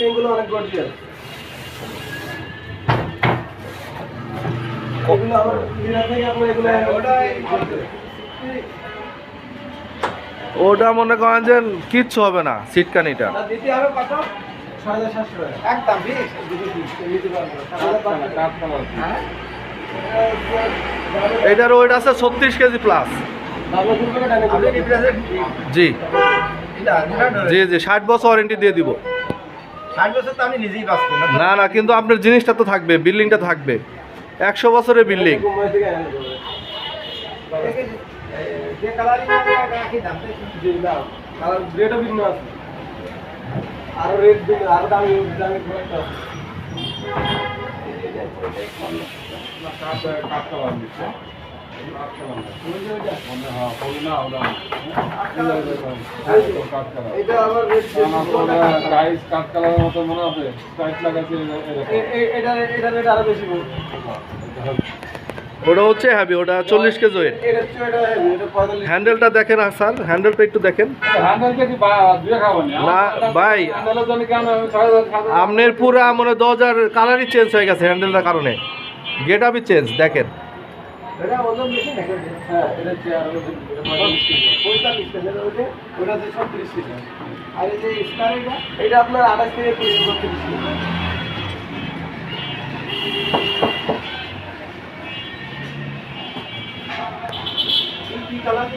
স্প্রিংগুলো অনেক গর্জিয়াস এগুলো আমার মিরার থেকে আপনার এগুলো ওটা মনে করেন যে কিচ্ছু হবে না সিটকানিটা। দিতে কত? একদম হ্যাঁ এটার ওয়েট আছে ছত্রিশ কেজি প্লাস জি। জি জি ষাট বছর ওয়ারেন্টি দিয়ে দিব। না না না কিন্তু আপনার জিনিসটা তো থাকবে বিল্ডিংটা থাকবে একশো বছরের বিল্ডিং আরও ওটা হচ্ছে হ্যাভি ওটা চল্লিশ কেজি ওয়েট হ্যান্ডেলটা দেখেন স্যার হ্যান্ডেলটা একটু দেখেন। না, ভাই আপনার পুরা মনে দশ হাজার কালারই চেঞ্জ হয়ে গেছে হ্যান্ডেলটার কারণে। গেট আপই চেঞ্জ দেখেন। এটা ওজন বেশি নাকি? হ্যাঁ এটা হচ্ছে ওজন পঁয়তাল্লিশ কেজি। ওটা ওটা হচ্ছে ছত্রিশ কেজি। আর এই যে স্টার এটা? এটা আপনার আঠাশ থেকে তিরিশ বত্রিশ কেজি। কালার